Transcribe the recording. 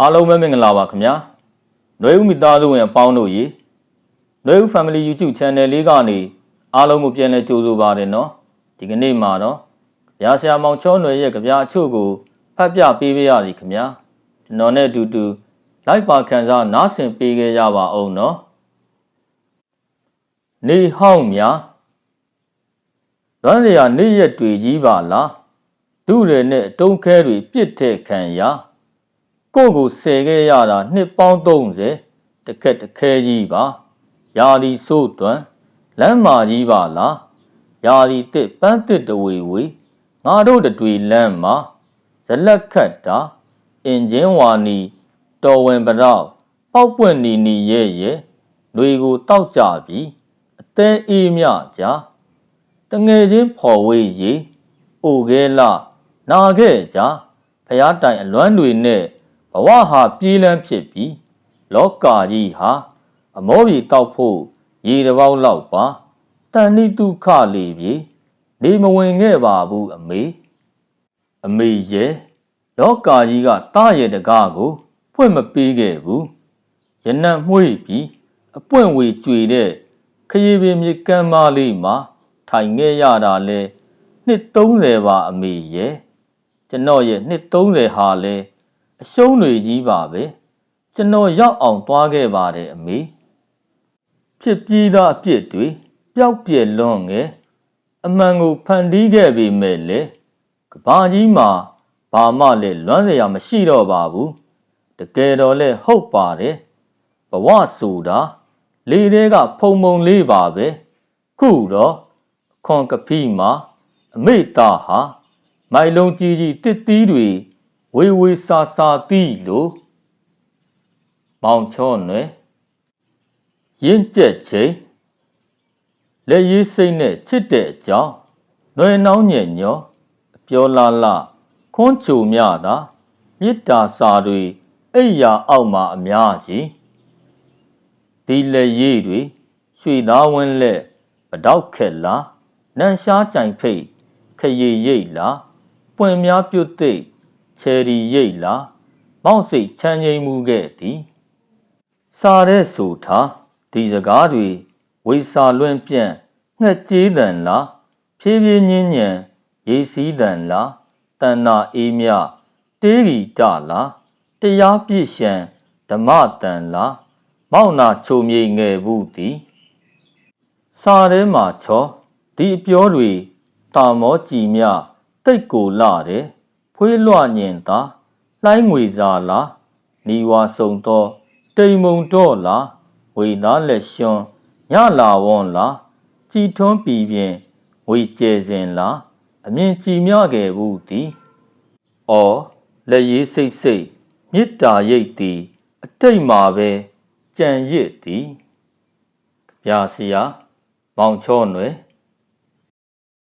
အားလုံးပဲမင်္ဂလာပါခင်ဗျာ။နှွေဦးမိသားစုဝင်အပေါင်းတို့ရေနှွေဦး Family YouTube Channel လေးကနေအားလုံးကိုပြန်လည်ကြိုဆိုပါတယ်နော်။ဒီကနေ့မှာတော့ရာဆရာမောင်ချောနှွေရဲ့ကြပြအချို့ကိုဖတ်ပြပေးပါရစီခင်ဗျာ။ကျွန်တော်နဲ့အတူတူ live ပါခံစားနားဆင်ပေးကြရပါအောင်နော်။နေဟောင်းများလွမ်းလျာနေရက်တွေကြီးပါလား။ဒုရယ်နဲ့တုံးခဲတွေပြစ်ထက်ခံရာ။ ကိုယ့်ကိုဆယ်ခဲ့ရတာနှစ်ပေါင်း30တခက်တခဲကြီးပါယာဒီဆိုးတွန်လမ်းမာကြီးပါလားယာဒီတစ်ပန်းတစ်တဝေဝေငါတို့တတွေလမ်းမှာဇလက်ခတ်တာအင်ဂျင်ဝါနီတော်ဝင်ပရောက်ပောက်ပွင့်နီနီရဲ့ရဲ့ຫນွေကိုတောက်ကြပြီးအသေးအေးမြကြတငယ်ချင်းဖော်ဝေးရေအိုခဲလာနာခဲ့ကြဖျားတိုင်အလွမ်းတွေနဲ့ဘ ဝဟာပြေးလန်းဖြစ်ပြီးလောကကြီးဟာအမောပြေတောက်ဖို့ရေတစ်ပေါက်လောက်ပါတန်နိတုခလေပြေနေမဝင်ခဲ့ပါဘူးအမေအမေရဲ့လောကကြီးကတားရဲ့တကားကိုဖွင့်မပေးခဲ့ဘူးရနံ့မှွေးပြီးအပွင့်ဝေကြွေတဲ့ခရီးပင်မြေကမ်းမလေးမှာထိုင်ခဲ့ရတာလဲနှစ်30ပါအမေရဲ့ကျွန်တော်ရဲ့နှစ်30ဟာလဲ အရှုံးတွေကြီးပါပဲကျွန်တော်ရောက်အောင်သွားခဲ့ပါတယ်အမေဖြစ်ပြီးသားအပြစ်တွေပျောက်ပြယ်လွန်ငယ်အမှန်ကိုဖန်တီးခဲ့ပေမဲ့လေကဘာကြီးမှာဘာမှလည်းလွမ်းစရာမရှိတော့ပါဘူးတကယ်တော့လဲဟုတ်ပါတယ်ဘဝဆိုတာလေတွေကဖုံဖုံလေးပါပဲခုတော့အခွန်ကဖီးမှာအမိသားဟာမိုင်လုံးကြီးကြီးတစ်သီးတွေ ဝေဝေစာစာတိလို့မောင်ချောနွယ်ရင့်ကျက်ချိန်လက်ရေးစိတ်နဲ့ချစ်တဲ့အကြောင်းနွယ်နှောင်းညံ့ညောအပြောလာလာခွန်းချုံမြတာမေတ္တာစာတွေအိယာအောက်မှာအများကြီးဒီလက်ရေးတွေရွှေသားဝင်းလက်ပတောက်ခက်လားနန်ရှားကြိုင်ဖိတ်ခရီရိတ်လားပွင့်များပြုတ်သိပ် ချယ်ရီရိတ်လာမောက်စိတ်ချမ်းငိမ်မှုခဲ့သည်စားတဲ့ဆိုထားဒီစကားတွေဝိစာလွင့်ပြန့်ငှက်ကြေးတန်လားဖြည်းဖြည်းညင်းညံရေးစည်းတန်လားတဏ္ဏအေးမြတေးရီတလားတရားပြည့်ရှံဓမ္မတန်လားမောက်နာချုံမြိတ်ငယ်ဘူးသည်စာထဲမှာချောဒီအပြောတွေတာမောကြည်မြတိတ်ကိုလာတယ် ဖွေးလွှညင်သာလှိုင်းငွေစာလားနီဝါဆုံသောတိမ်မုံတော့လားဝေသားလက်ရှွန်ညလာဝွန်လားကြည်ထွန်းပြည်ပြင်ဝေကျဲစဉ်လားအမြင်ကြည်မြခဲ့ဘူးသည်အော်လက်ရေးစိတ်စိတ်မေတ္တာရိတ်သည်အတိတ်မှာပဲကြံရစ်သည်ဗျာစီယာမောင်ချောနွယ်